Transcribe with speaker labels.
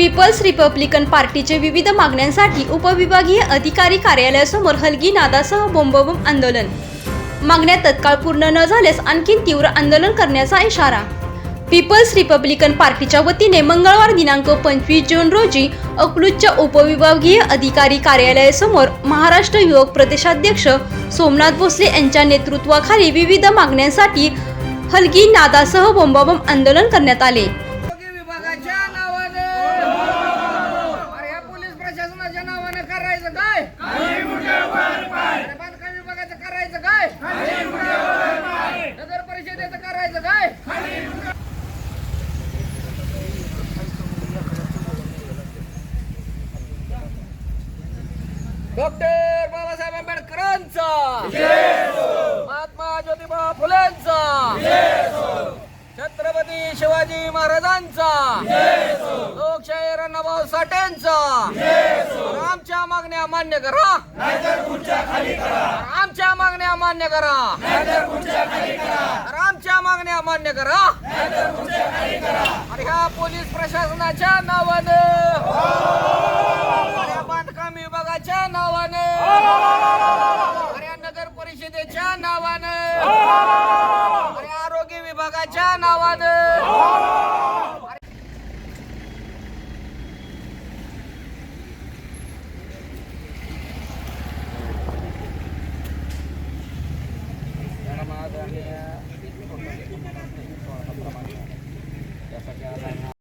Speaker 1: People's Republican पार्टीचे विविध मागण्यांसाठी उपविभागीय अधिकारी कार्यालयासमोर हलगी नादासह बोंबबोंब आंदोलन. मागण्या तत्काळ पूर्ण न झाल्यास आणखी तीव्र आंदोलन करण्याचा इशारा. पीपल्स रिपब्लिकन पार्टीच्या वतीने मंगळवार दिनांक पंचवीस जून रोजी अकलूजच्या उपविभागीय अधिकारी कार्यालयासमोर महाराष्ट्र युवक प्रदेशाध्यक्ष सोमनाथ भोसले यांच्या नेतृत्वाखाली विविध मागण्यांसाठी हलगी नादासह बोंबाबोंब आंदोलन करण्यात आले.
Speaker 2: डॉक्टर बाबासाहेब आंबेडकरांचा. महात्मा ज्योतिबा फुलेंचा. छत्रपती शिवाजी महाराजांचा. लोकशाही रणभाऊ साठेंचा. आमच्या मागण्या मान्य करा. आमच्या मागण्या मान्य करा. आमच्या मागण्या मान्य करा. आणि ह्या पोलीस प्रशासनाच्या नावानं नवाद Terima kasih.